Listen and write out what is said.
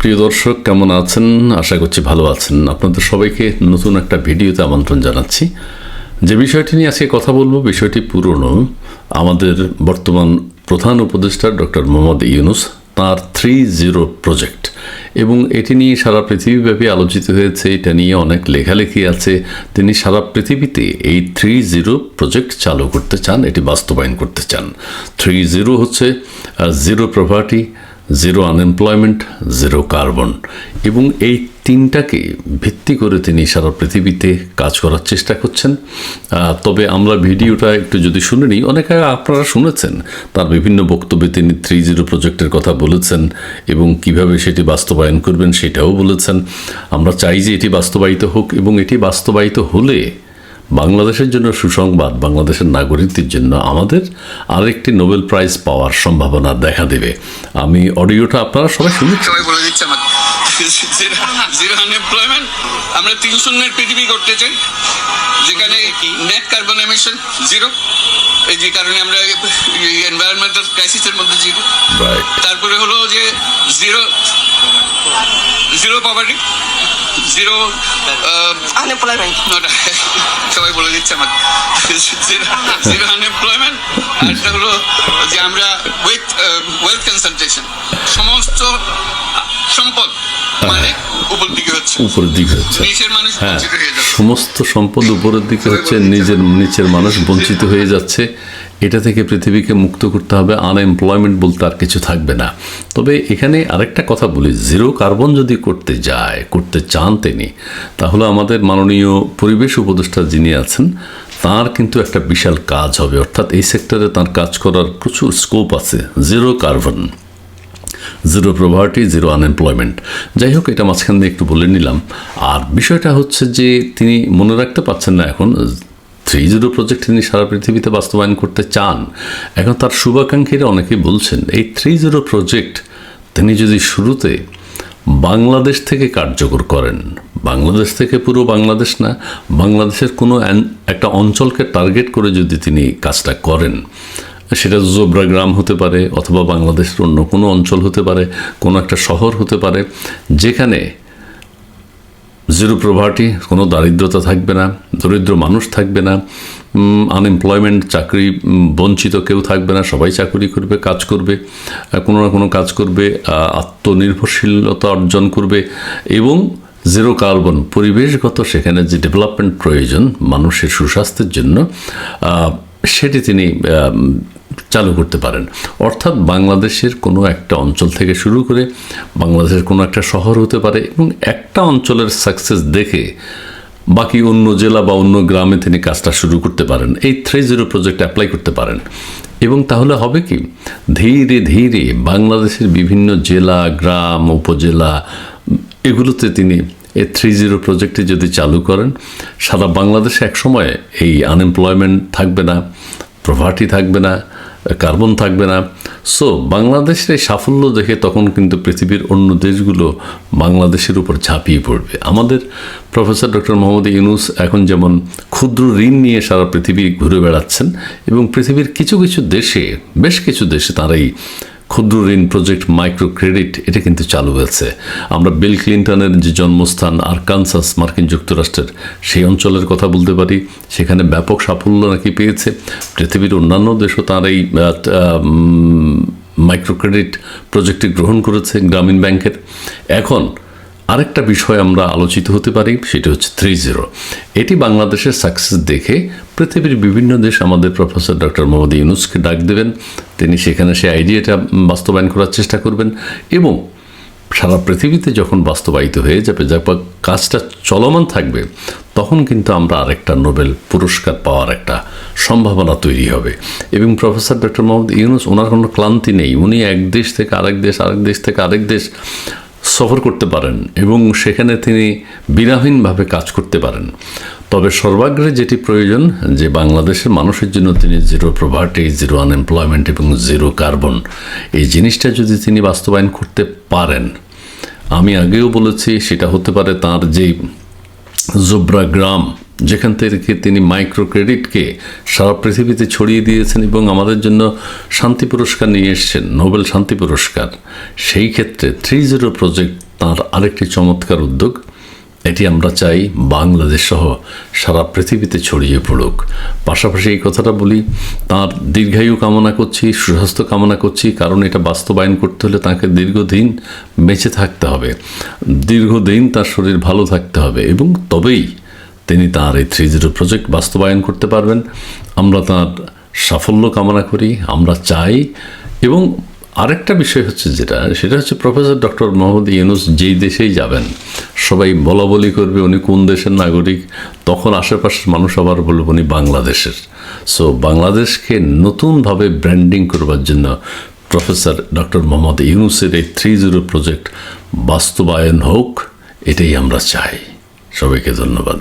প্রিয় দর্শক, কেমন আছেন? আশা করছি ভালো আছেন। আপনাদের সবাইকে নতুন একটা ভিডিওতে আমন্ত্রণ জানাচ্ছি। যে বিষয়টি নিয়ে আজকে কথা বলব, বিষয়টি পুরনো। আমাদের বর্তমান প্রধান উপদেষ্টা ডক্টর মোহাম্মদ ইউনুস তার থ্রি জিরো প্রজেক্ট এবং এটি নিয়ে সারা পৃথিবীব্যাপী আলোচিত হয়েছে। এটা নিয়ে অনেক লেখালেখি আছে। তিনি সারা পৃথিবীতে এই থ্রি জিরো প্রজেক্ট চালু করতে চান, এটি বাস্তবায়ন করতে চান। থ্রি জিরো হচ্ছে zero property zero unemployment zero carbon এবং এই তিনটাকে ভিত্তি করে তিনি সারা পৃথিবীতে কাজ করার চেষ্টা করছেন। তবে আমরা ভিডিওটা একটু যদি শুনে নিই, অনেকে আপনারা শুনেছেন, তার বিভিন্ন বক্তব্যে তিনি থ্রি জিরো প্রজেক্টের কথা বলেছেন এবং কীভাবে সেটি বাস্তবায়ন করবেন সেটাও বলেছেন। আমরা চাই যে এটি বাস্তবায়িত হোক এবং এটি বাস্তবায়িত হলে বাংলাদেশের জন্য সুসংবাদ বাংলাদেশের নাগরিকদের জন্য আমাদের আরেকটি নোবেল প্রাইজ পাওয়ার সম্ভাবনা দেখা দেবে। আমি অডিওটা আপনারা সবাই শুনেছেন সবাই বলে দিচ্ছে আমাকে। জিরো আনএমপ্লয়মেন্ট আমরা তিন শূন্যের পৃথিবী করতে চাই যেখানে নেট কার্বন এমিশন জিরো এই যে কারণে আমরা এনভায়রনমেন্টাল ক্রাইসিসের মধ্যে জিরো তারপরে হলো যে zero zero poverty zero unemployment সবাই বলে দিচ্ছে আমাকে। জিরো আনএমপ্লয়মেন্ট আরেকটা হলো যে আমরা উইথ ওয়েলথ কনসেন্ট্রেশন উপরের দিকে হচ্ছে। হ্যাঁ সমস্ত সম্পদ উপরের দিকে হচ্ছে নিজের নিচের মানুষ বঞ্চিত হয়ে যাচ্ছে। এটা থেকে পৃথিবীকে মুক্ত করতে হবে আনএমপ্লয়মেন্ট বলতে আর কিছু থাকবে না। তবে এখানে আরেকটা কথা বলি জিরো কার্বন যদি করতে যায় করতে চান তিনি তাহলে আমাদের মাননীয় পরিবেশ উপদেষ্টা যিনি আছেন তার কিন্তু একটা বিশাল কাজ হবে। অর্থাৎ এই সেক্টরে তার কাজ করার প্রচুর স্কোপ আছে zero carbon zero poverty zero unemployment যাই হোক এটা মাঝখান দিয়ে একটু বলে নিলাম। আর বিষয়টা হচ্ছে যে, তিনি মনে রাখতে পারছেন না এখন, থ্রি জিরো প্রজেক্ট তিনি সারা পৃথিবীতে বাস্তবায়ন করতে চান। এখন তার শুভাকাঙ্ক্ষীরা অনেকেই বলছেন, এই থ্রি জিরো প্রজেক্ট তিনি যদি শুরুতে বাংলাদেশ থেকে কার্যকর করেন, বাংলাদেশ থেকে পুরো বাংলাদেশ না, বাংলাদেশের কোনো একটা অঞ্চলকে টার্গেট করে যদি তিনি কাজটা করেন সেটা জোবরা গ্রাম হতে পারে অথবা বাংলাদেশের অন্য কোনো অঞ্চল হতে পারে, কোনো একটা শহর হতে পারে, যেখানে জিরো প্রভার্টি কোনো দারিদ্রতা থাকবে না, দরিদ্র মানুষ থাকবে না আনএমপ্লয়মেন্ট চাকরি বঞ্চিত কেউ থাকবে না, সবাই চাকরি করবে, কাজ করবে কোনো না কোনো কাজ করবে আত্মনির্ভরশীলতা অর্জন করবে এবং জিরো কার্বন পরিবেশগত সেখানে যে ডেভেলপমেন্ট প্রয়োজন মানুষের সুস্বাস্থ্যের জন্য সেটি তিনি চালু করতে পারেন। অর্থাৎ বাংলাদেশের কোনো একটা অঞ্চল থেকে শুরু করে বাংলাদেশের কোনো একটা শহর হতে পারে এবং একটা অঞ্চলের সাকসেস দেখে বাকি অন্য জেলা বা অন্য গ্রামে তিনি কাজটা শুরু করতে পারেন। এই থ্রি জিরো প্রজেক্ট অ্যাপ্লাই করতে পারেন। এবং তাহলে হবে কি? ধীরে ধীরে বাংলাদেশের বিভিন্ন জেলা, গ্রাম, উপজেলা, এগুলোতে তিনি এই থ্রি জিরো প্রজেক্টে যদি চালু করেন, সারা বাংলাদেশে একসময় এই আনএমপ্লয়মেন্ট থাকবে না প্রভার্টি থাকবে না কার্বন থাকবে না। সো বাংলাদেশের এই সাফল্য দেখে তখন কিন্তু পৃথিবীর অন্য দেশগুলো বাংলাদেশের উপর ঝাঁপিয়ে পড়বে। আমাদের প্রফেসর ডক্টর মোহাম্মদ ইউনুস এখন যেমন ক্ষুদ্র ঋণ নিয়ে সারা পৃথিবী ঘুরে বেড়াচ্ছেন এবং পৃথিবীর কিছু কিছু দেশে, বেশ কিছু দেশে তারা এই ক্ষুদ্র ঋণ প্রজেক্ট মাইক্রো ক্রেডিট এটা কিন্তু চালু হয়েছে। আমরা বিল ক্লিন্টনের যে জন্মস্থান আরকানসাস মার্কিন যুক্তরাষ্ট্রের, সেই অঞ্চলের কথা বলতে পারি। সেখানে ব্যাপক সাফল্য নাকি পেয়েছে। পৃথিবীর অন্যান্য দেশও তার এই মাইক্রো ক্রেডিট প্রজেক্টটি গ্রহণ করেছে গ্রামীণ ব্যাংকের। এখন আরেকটা বিষয় আমরা আলোচিত হতে পারি, সেটি হচ্ছে থ্রি জিরো এটি বাংলাদেশের সাকসেস দেখে পৃথিবীর বিভিন্ন দেশ আমাদের প্রফেসর ডক্টর মোহাম্মদ ইউনুসকে ডাক দেবেন। তিনি সেখানে সেই আইডিয়াটা বাস্তবায়ন করার চেষ্টা করবেন এবং সারা পৃথিবীতে যখন বাস্তবায়িত হয়ে যাবে যখন কাজটা চলমান থাকবে, তখন কিন্তু আমরা আরেকটা নোবেল পুরস্কার পাওয়ার একটা সম্ভাবনা তৈরি হবে। এবং প্রফেসর ডক্টর মোহাম্মদ ইউনুস, ওনার কোনো ক্লান্তি নেই। উনি এক দেশ থেকে আরেক দেশ আরেক দেশ থেকে আরেক দেশ সফর করতে পারেন এবং সেখানে তিনি বিনাহীনভাবে কাজ করতে পারেন। তবে সর্বাগ্রে যেটি প্রয়োজন, যে বাংলাদেশের মানুষের জন্য তিনি জিরো প্রভার্টি জিরো আনএমপ্লয়মেন্ট এবং জিরো কার্বন এই জিনিসটা যদি তিনি বাস্তবায়ন করতে পারেন। আমি আগেও বলেছি, সেটা হতে পারে তার যে জোব্রা গ্রাম যেখান থেকে তিনি মাইক্রো ক্রেডিটকে সারা পৃথিবীতে ছড়িয়ে দিয়েছেন এবং আমাদের জন্য শান্তি পুরস্কার নিয়ে এসেছেন, নোবেল শান্তি পুরস্কার। সেই ক্ষেত্রে থ্রি জিরো প্রজেক্ট তাঁর আরেকটি চমৎকার উদ্যোগ। এটি আমরা চাই বাংলাদেশ সহ সারা পৃথিবীতে ছড়িয়ে পড়ুক। পাশাপাশি এই কথাটা বলি, তার দীর্ঘায়ু কামনা করছি, সুস্বাস্থ্য কামনা করছি, কারণ এটা বাস্তবায়ন করতে হলে তাকে দীর্ঘদিন বেঁচে থাকতে হবে। দীর্ঘদিন তার শরীর ভালো থাকতে হবে এবং তবেই তিনি তার এই থ্রি জিরো প্রজেক্ট বাস্তবায়ন করতে পারবেন। আমরা তার সাফল্য কামনা করি, আমরা চাই। এবং আরেকটা বিষয় হচ্ছে যেটা, সেটা হচ্ছে প্রফেসর ডক্টর মোহাম্মদ ইউনুস যেই দেশেই যাবেন, সবাই বলা বলি করবে উনি কোন দেশের নাগরিক, তখন আশেপাশের মানুষ আবার বলবে উনি বাংলাদেশের। সো বাংলাদেশকে নতুনভাবে ব্র্যান্ডিং করবার জন্য প্রফেসর ডক্টর মোহাম্মদ ইউনুসের এই থ্রি জিরো প্রজেক্ট বাস্তবায়ন হোক, এটাই আমরা চাই। সবাইকে ধন্যবাদ।